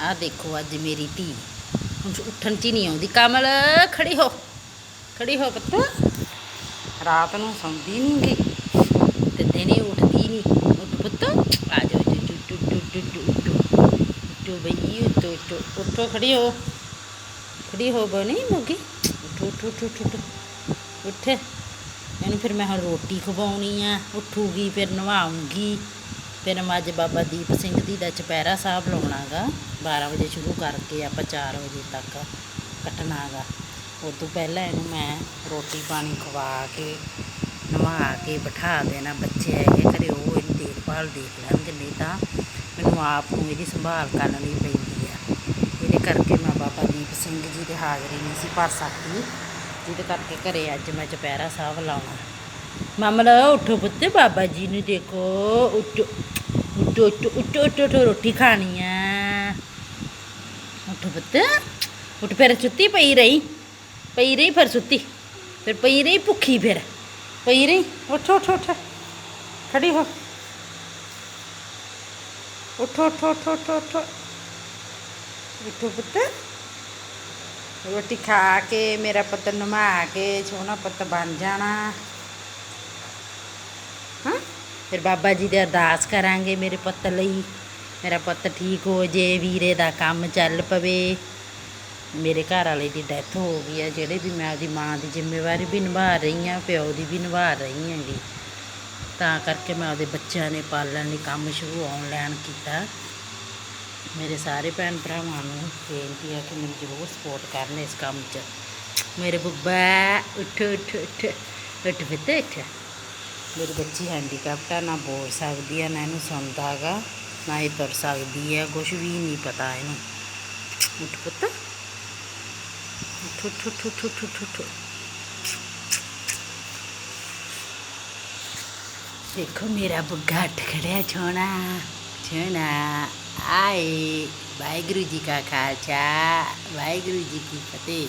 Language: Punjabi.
ਆ ਦੇਖੋ ਅੱਜ ਮੇਰੀ ਧੀ। ਹੁਣ ਉੱਠਣ ਚ ਹੀ ਨਹੀਂ ਆਉਂਦੀ। ਕਮਲ, ਖੜੀ ਹੋ। ਖੜੀ ਹੋ ਪੁੱਤ। ਰਾਤ ਨੂੰ ਸੌਂਦੀ ਨਹੀਂ ਗਈ ਤੇ ਦਿਨੇ ਉੱਠਦੀ ਨਹੀਂ ਉੱਠ ਪੁੱਤ। ਆ ਜਾ ਉੱਠ ਉੱਠ ਉੱਠ ਉੱਠ ਉੱਠ ਉੱਠ ਬਈ, ਉੱਠ ਉੱਠ। ਉੱਠੋ, ਖੜੀ ਹੋ। ਖੜੀ ਹੋ ਬਣੀ ਮੁੱਗੀ। ਉੱਠ ਉੱਠ ਉੱਠ ਉੱਠ ਉੱਠ। ਉੱਠ। ਇਹਨੂੰ ਫਿਰ ਮੈਂ ਹੁਣ ਰੋਟੀ ਖਵਾਉਣੀ ਆ। ਉੱਠੂਗੀ, ਫਿਰ ਨਵਾਉਂਗੀ। ਫਿਰ ਮੈਂ ਅੱਜ ਬਾਬਾ ਦੀਪ ਸਿੰਘ ਜੀ ਦਾ ਚੁਪਹਿਰਾ ਸਾਹਿਬ ਲਾਉਣਾਗਾ 12 ਵਜੇ ਸ਼ੁਰੂ ਕਰਕੇ ਆਪਾਂ 4 ਵਜੇ ਤੱਕ ਕੱਟਣਾਗਾ। ਉਸ ਤੋਂ ਪਹਿਲਾਂ ਇਹਨੂੰ ਮੈਂ ਰੋਟੀ ਪਾਣੀ ਖਵਾ ਕੇ ਨਵਾ ਕੇ ਬਿਠਾ ਦੇਣਾ ਬੱਚੇ ਹੈਗੇ ਘਰੇ ਉਹ ਇਹਦੀ ਦੇਖਭਾਲ ਦੇਖ ਲੈਣਗੇ, ਨਹੀਂ ਤਾਂ ਮੈਨੂੰ ਆਪ ਨੂੰ ਇਹਦੀ ਸੰਭਾਲ ਕਰਨੀ ਪੈਂਦੀ ਆ। ਇਹਦੇ ਕਰਕੇ ਮੈਂ ਬਾਬਾ ਦੀਪ ਸਿੰਘ ਜੀ ਦੇ ਹਾਜ਼ਰੀ ਨਹੀਂ ਸੀ ਭਰ ਸਕਦੀ, ਜਿਹਦੇ ਕਰਕੇ ਘਰੇ ਅੱਜ ਮੈਂ ਚੁਪਹਿਰਾ ਸਾਹਿਬ ਲਾਉਣਾ। ਮਮਲ ਉੱਠੋ ਪੁੱਤ ਬਾਬਾ ਜੀ ਨੂੰ ਦੇਖੋ ਉੱਠੋ ਉੱਠੋ ਉੱਠੋ ਉੱਠੋ ਉੱਠੋ ਉੱਠੋ, ਰੋਟੀ ਖਾਣੀ ਆ ਉੱਠੋ ਪੁੱਤ ਉੱਠ ਫਿਰ ਸੁੱਤੀ ਪਈ ਰਹੀ ਪਈ ਰਹੀ ਫਿਰ ਸੁੱਤੀ ਫਿਰ ਪਈ ਰਹੀ ਭੁੱਖੀ ਫਿਰ ਪਈ ਰਹੀ ਉੱਠੋ ਉੱਠੋ ਉੱਠ ਖੜੀ ਹੋ ਉੱਠੋ ਉੱਠੋ ਉੱਠੋ ਉੱਠੋ ਉੱਠੋ ਉੱਠੋ ਪੁੱਤ ਰੋਟੀ ਖਾ ਕੇ ਮੇਰਾ ਪੁੱਤ ਨਮਾ ਕੇ ਸੋਹਣਾ ਪੁੱਤ ਬਣ ਜਾਣਾ ਹਾਂ ਫਿਰ ਬਾਬਾ ਜੀ ਦੇ ਅਰਦਾਸ ਕਰਾਂਗੇ ਮੇਰੇ ਪੁੱਤ ਲਈ। ਮੇਰਾ ਪੁੱਤ ਠੀਕ ਹੋ ਜੇ, ਵੀਰੇ ਦਾ ਕੰਮ ਚੱਲ ਪਵੇ। ਮੇਰੇ ਘਰ ਵਾਲੇ ਦੀ ਡੈਥ ਹੋ ਗਈ ਹੈ ਜਿਹੜੇ ਵੀ ਮੈਂ ਉਹਦੀ ਮਾਂ ਦੀ ਜ਼ਿੰਮੇਵਾਰੀ ਵੀ ਨਿਭਾ ਰਹੀ ਹਾਂ ਪਿਓ ਦੀ ਵੀ ਨਿਭਾ ਰਹੀ ਹਾਂਗੀ। ਤਾਂ ਕਰਕੇ ਮੈਂ ਉਹਦੇ ਬੱਚਿਆਂ ਨੇ ਪਾਲਣ ਲਈ ਕੰਮ ਸ਼ੁਰੂ ਆਨਲਾਈਨ ਕੀਤਾ। ਮੇਰੇ ਸਾਰੇ ਭੈਣ ਭਰਾਵਾਂ ਨੂੰ ਬੇਨਤੀ ਹੈ ਕਿ ਮੈਨੂੰ ਜ਼ਰੂਰ ਸਪੋਰਟ ਕਰਨ ਇਸ ਕੰਮ 'ਚ। ਮੇਰੇ ਬੱਬਾ, ਉੱਠ ਉੱਠ ਉੱਠ ਉੱਠ ਬਿੱਤੇ ਉੱਠ। ਮੇਰੀ ਬੱਚੀ ਹੈਂਡੀਕੈਪਟ ਆ, ਨਾ ਬੋਲ ਸਕਦੀ ਹੈ ਨਾ ਇਹਨੂੰ ਸੁਣਦਾ ਹੈਗਾ, ਨਾ ਇਹ ਤੁਰ ਸਕਦੀ ਹੈ ਕੁਝ ਵੀ ਨਹੀਂ ਪਤਾ ਇਹਨੂੰ। ਉੱਠ ਪੁੱਤ। ਉੱਠ ਉੱਠ ਉੱਠ ਉੱਠ ਉੱਠ ਉੱਠ। ਦੇਖੋ ਮੇਰਾ ਬੁੱਗਾ ਉੱਠ ਖੜਿਆ, ਛੋਣਾ ਛੋਣਾ। ਆਏ, ਵਾਹਿਗੁਰੂ ਜੀ ਕਾ ਖਾਲਸਾ, ਵਾਹਿਗੁਰੂ ਜੀ ਕੀ ਫਤਿਹ।